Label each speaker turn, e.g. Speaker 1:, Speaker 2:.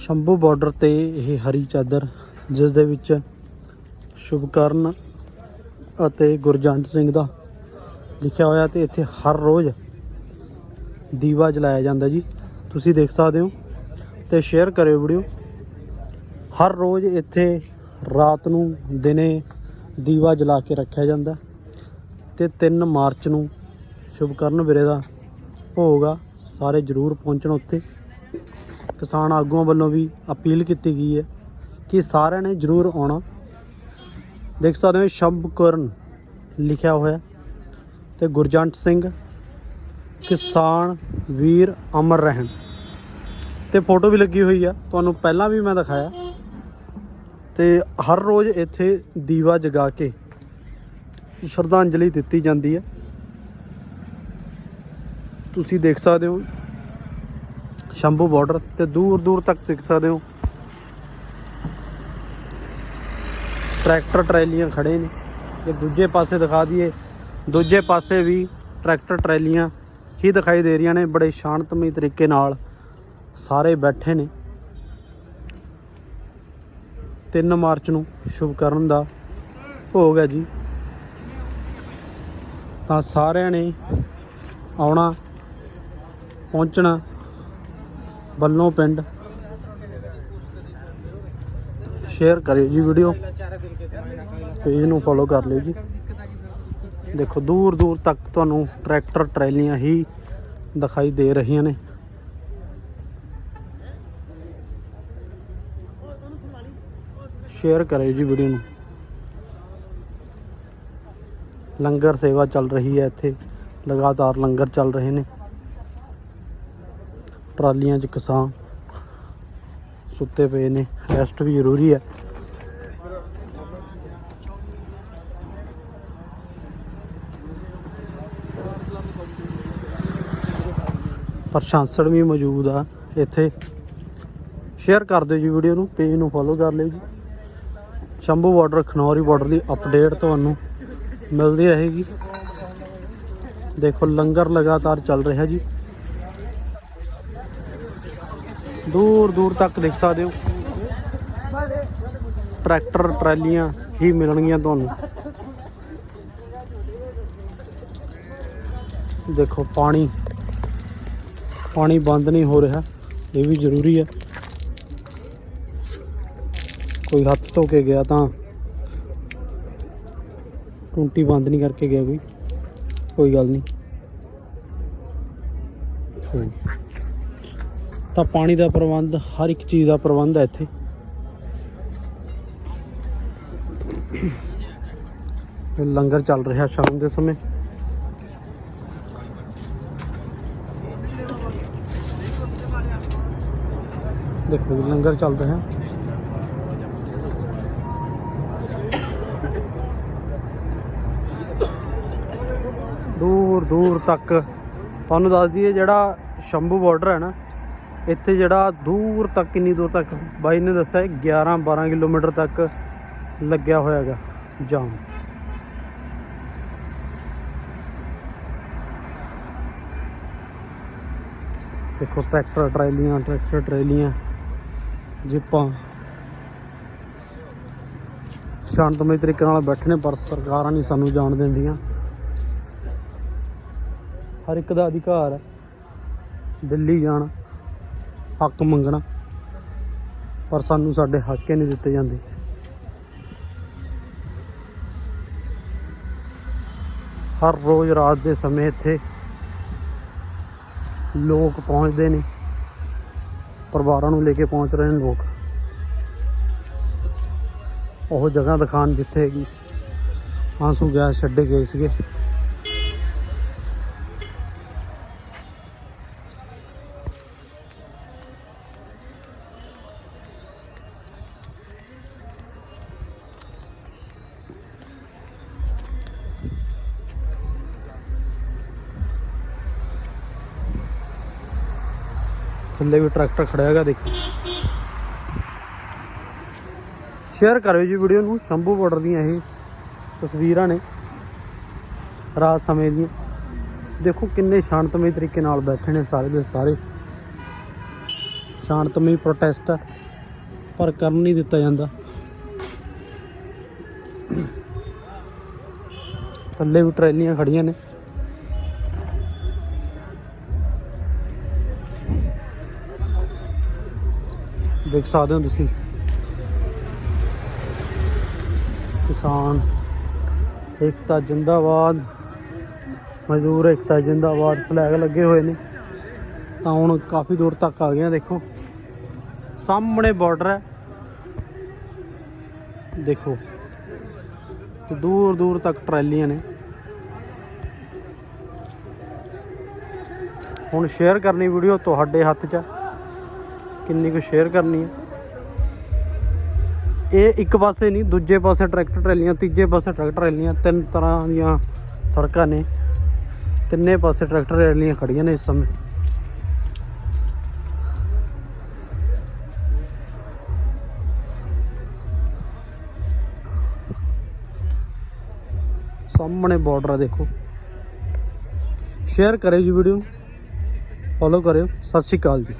Speaker 1: Shambhu border ਤੇ ਇਹ ਹਰੀ ਚਾਦਰ, ਜਿਸ ਦੇ ਵਿੱਚ ਸ਼ੁਭਕਰਨ ਅਤੇ ਗੁਰਜੰਟ ਸਿੰਘ ਦਾ ਲਿਖਿਆ ਹੋਇਆ ਤੇ ਇੱਥੇ ਹਰ ਰੋਜ਼ ਦੀਵਾ ਜਲਾਇਆ ਜਾਂਦਾ ਜੀ। ਤੁਸੀਂ ਦੇਖ ਸਕਦੇ ਹੋ ਤੇ ਸ਼ੇਅਰ ਕਰਿਓ ਵੀਡੀਓ। ਹਰ ਰੋਜ਼ ਇੱਥੇ ਰਾਤ ਨੂੰ ਦਿਨੇ ਦੀਵਾ ਜਲਾ ਕੇ ਰੱਖਿਆ ਜਾਂਦਾ ਤੇ 3 ਮਾਰਚ ਨੂੰ ਸ਼ੁਭਕਰਨ ਵੀਰੇ ਦਾ ਭੋਗ ਆ। ਸਾਰੇ ਜ਼ਰੂਰ ਪਹੁੰਚਣ ਉੱਥੇ। ਕਿਸਾਨ ਆਗੂਆਂ ਵੱਲੋਂ ਵੀ ਅਪੀਲ ਕੀਤੀ ਗਈ ਹੈ ਕਿ ਸਾਰਿਆਂ ਨੇ ਜ਼ਰੂਰ ਆਉਣਾ। ਦੇਖ ਸਕਦੇ ਹੋ ਸ਼ੁਭਕਰਨ ਲਿਖਿਆ ਹੋਇਆ ਤੇ ਗੁਰਜੰਟ ਸਿੰਘ, ਕਿਸਾਨ ਵੀਰ ਅਮਰ ਰਹਿਣ। ਤੇ ਫੋਟੋ ਵੀ ਲੱਗੀ ਹੋਈ ਆ, ਤੁਹਾਨੂੰ ਪਹਿਲਾਂ ਵੀ ਮੈਂ ਦਿਖਾਇਆ। ਤੇ ਹਰ ਰੋਜ਼ ਇੱਥੇ ਦੀਵਾ ਜਗਾ ਕੇ ਸ਼ਰਧਾਂਜਲੀ ਦਿੱਤੀ ਜਾਂਦੀ ਹੈ। ਤੁਸੀਂ ਦੇਖ ਸਕਦੇ ਹੋ ਸ਼ੰਭੂ ਬਾਰਡਰ ਤੇ ਦੂਰ ਦੂਰ ਤੱਕ ਦੇਖ ਸਕਦੇ ਹੋ। ਟਰੈਕਟਰ ਟਰੈਲੀਆਂ ਖੜੇ ਨੇ। ਤੇ ਦੂਜੇ ਪਾਸੇ ਦਿਖਾ ਦਈਏ, ਦੂਜੇ ਪਾਸੇ ਵੀ ਟਰੈਕਟਰ ਟਰੈਲੀਆਂ ਹੀ ਦਿਖਾਈ ਦੇ ਰਹੀਆਂ ਨੇ, ਬੜੇ ਸ਼ਾਂਤਮਈ ਤਰੀਕੇ ਨਾਲ ਸਾਰੇ ਬੈਠੇ ਨੇ। 3 ਮਾਰਚ ਨੂੰ ਸ਼ੁਭਕਰਨ ਦਾ ਭੋਗ ਹੈ ਜੀ। ਤਾਂ ਸਾਰਿਆਂ ਨੇ ਆਉਣਾ, ਪਹੁੰਚਣਾ ਬੱਲੋਂ ਪਿੰਡ ਸ਼ੇਅਰ ਕਰਿਓ ਜੀ ਵੀਡੀਓ। ਪੇਜ ਨੂੰ ਫੋਲੋ ਕਰ ਲਿਓ ਜੀ। ਦੇਖੋ, ਦੂਰ ਦੂਰ ਤੱਕ ਤੁਹਾਨੂੰ ਟਰੈਕਟਰ ਟਰੈਲੀਆਂ ਹੀ ਦਿਖਾਈ ਦੇ ਰਹੀਆਂ ਨੇ। ਸ਼ੇਅਰ ਕਰਿਓ ਜੀ ਵੀਡੀਓ ਨੂੰ। ਲੰਗਰ ਸੇਵਾ ਚੱਲ ਰਹੀ ਹੈ ਇੱਥੇ। ਲਗਾਤਾਰ ਲੰਗਰ ਚੱਲ ਰਹੇ ਨੇ। ਟਰਾਲੀਆਂ 'ਚ ਕਿਸਾਨ ਸੁੱਤੇ ਪਏ ਨੇ ਰੈਸਟ ਵੀ ਜ਼ਰੂਰੀ ਹੈ। ਪ੍ਰਸ਼ਾਸਨ ਵੀ ਮੌਜੂਦ ਆ ਇੱਥੇ। ਸ਼ੇਅਰ ਕਰ ਦਿਓ ਜੀ ਵੀਡੀਓ ਨੂੰ ਪੇਜ ਨੂੰ ਫੋਲੋ ਕਰ ਲਿਓ ਜੀ। ਸ਼ੰਭੂ ਬਾਰਡਰ ਖਨੌਰੀ ਬਾਰਡਰ ਦੀ ਅਪਡੇਟ ਤੁਹਾਨੂੰ ਮਿਲਦੀ ਰਹੇਗੀ। ਦੇਖੋ ਲੰਗਰ ਲਗਾਤਾਰ ਚੱਲ ਰਿਹਾ ਜੀ। ਦੂਰ ਦੂਰ ਤੱਕ ਦੇਖ ਸਕਦੇ ਹੋ। ਟਰੈਕਟਰ, ਟਰਾਲੀਆਂ ਹੀ ਮਿਲਣਗੀਆਂ ਤੁਹਾਨੂੰ। ਦੇਖੋ, ਪਾਣੀ। ਪਾਣੀ ਬੰਦ ਨਹੀਂ ਹੋ ਰਿਹਾ। ਇਹ ਵੀ ਜ਼ਰੂਰੀ ਹੈ। ਕੋਈ ਹੱਥ ਧੋ ਕੇ ਗਿਆ ਤਾਂ ਟੁੰਟੀ ਬੰਦ ਨਹੀਂ ਕਰਕੇ ਗਿਆ ਕੋਈ। ਕੋਈ ਗੱਲ ਨਹੀਂ। ਕੋਈ ਤਾਂ ਪਾਣੀ ਦਾ ਪ੍ਰਬੰਧ, ਹਰ ਇੱਕ ਚੀਜ਼ ਦਾ ਪ੍ਰਬੰਧ ਹੈ ਇੱਥੇ। ਲੰਗਰ ਚੱਲ ਰਿਹਾ ਸ਼ਾਮ ਦੇ ਸਮੇਂ। ਦੇਖੋ ਜੀ, ਲੰਗਰ ਚੱਲ ਰਿਹਾ। ਦੂਰ ਦੂਰ ਤੱਕ। ਤੁਹਾਨੂੰ ਦੱਸ ਦਈਏ ਜਿਹੜਾ ਸ਼ੰਭੂ ਬਾਰਡਰ ਹੈ ਨਾ ਇੱਥੇ ਜਿਹੜਾ ਦੂਰ ਤੱਕ ਕਿੰਨੀ ਦੂਰ ਤੱਕ, ਬਾਈ ਨੇ ਦੱਸਿਆ 11 12 ਕਿਲੋਮੀਟਰ ਤੱਕ ਲੱਗਿਆ ਹੋਇਆ ਹੈਗਾ ਜਾਮ। ਦੇਖੋ ਟਰੈਕਟਰ, ਟਰੈਲੀਆਂ ਟਰੈਕਟਰ, ਟਰੈਲੀਆਂ, ਜਿੱਪਾਂ। ਸ਼ਾਂਤਮਈ ਤਰੀਕੇ ਨਾਲ ਬੈਠਣੇ ਪਰ ਸਰਕਾਰਾਂ ਨਹੀਂ ਸਾਨੂੰ ਜਾਣ ਦਿੰਦੀਆਂ। ਹਰ ਇੱਕ ਦਾ ਅਧਿਕਾਰ ਹੈ, ਦਿੱਲੀ ਜਾਣ। ਹੱਕ ਮੰਗਣਾ, ਪਰ ਸਾਨੂੰ ਸਾਡੇ ਹੱਕ ਹੀ ਨਹੀਂ ਦਿੱਤੇ ਜਾਂਦੇ। ਹਰ ਰੋਜ਼ ਰਾਤ ਦੇ ਸਮੇਂ ਇੱਥੇ ਲੋਕ ਪਹੁੰਚਦੇ ਨੇ, ਪਰਿਵਾਰਾਂ ਨੂੰ ਲੈ ਕੇ ਪਹੁੰਚ ਰਹੇ ਨੇ ਲੋਕ। ਉਹ ਜਗ੍ਹਾ ਦਿਖਾਣ ਜਿੱਥੇ ਕਿ ਆਂਸੂ ਗੈਸ ਛੱਡੇ ਗਏ ਸੀਗੇ। ਥੱਲੇ ਵੀ ਟਰੈਕਟਰ ਖੜਿਆ ਹੈਗਾ ਦੇਖੋ। ਸ਼ੇਅਰ ਕਰਿਓ ਜੀ ਵੀਡੀਓ ਨੂੰ, ਸ਼ੰਭੂ ਬਾਰਡਰ ਦੀਆਂ ਇਹ ਤਸਵੀਰਾਂ ਨੇ ਰਾਤ ਸਮੇਂ ਦੀਆਂ। ਦੇਖੋ ਕਿੰਨੇ ਸ਼ਾਂਤਮਈ ਤਰੀਕੇ ਨਾਲ ਬੈਠੇ ਨੇ ਸਾਰੇ ਦੇ ਸਾਰੇ। ਸ਼ਾਂਤਮਈ ਪ੍ਰੋਟੈਸਟ ਹੈ ਪਰ ਕਰਨ ਨਹੀਂ ਦਿੱਤਾ ਜਾਂਦਾ। ਥੱਲੇ ਵੀ ਟਰੈਲੀਆਂ ਖੜੀਆਂ ਨੇ। ਦੇਖ ਸਕਦੇ ਹੋ ਤੁਸੀਂ। ਕਿਸਾਨ ਏਕਤਾ ਜਿੰਦਾਬਾਦ, ਮਜ਼ਦੂਰ ਏਕਤਾ ਜਿੰਦਾਬਾਦ ਫਲੈਗ ਲੱਗੇ ਹੋਏ ਨੇ। ਤਾਂ ਹੁਣ ਕਾਫੀ ਦੂਰ ਤੱਕ ਆ ਗਏ ਦੇਖੋ। ਸਾਹਮਣੇ ਬਾਰਡਰ ਹੈ। ਦੇਖੋ। ਤੇ ਦੂਰ ਦੂਰ ਤੱਕ ਟਰਾਲੀਆਂ ਨੇ। ਹੁਣ ਸ਼ੇਅਰ ਕਰਨੀ ਵੀਡੀਓ ਤੁਹਾਡੇ ਹੱਥ 'ਚ ਕਿੰਨੀ ਕੁ ਸ਼ੇਅਰ ਕਰਨੀ ਹੈ ਇਹ ਇੱਕ ਪਾਸੇ ਨਹੀਂ, ਦੂਜੇ ਪਾਸੇ ਟਰੈਕਟਰ ਟਰੈਲੀਆਂ, ਤੀਜੇ ਪਾਸੇ ਟਰੈਕਟਰ ਟਰੈਲੀਆਂ, ਤਿੰਨ ਤਰ੍ਹਾਂ ਦੀਆਂ ਸੜਕਾਂ ਨੇ। ਤਿੰਨੇ ਪਾਸੇ ਟਰੈਕਟਰ ਟਰੈਲੀਆਂ ਖੜੀਆਂ ਨੇ ਇਸ ਸਮੇਂ। ਸਾਹਮਣੇ ਬਾਰਡਰ ਆ ਦੇਖੋ। ਸ਼ੇਅਰ ਕਰਿਓ ਜੀ ਵੀਡੀਓ ਫੋਲੋ ਕਰਿਓ। ਸਤਿ ਸ਼੍ਰੀ ਅਕਾਲ ਜੀ।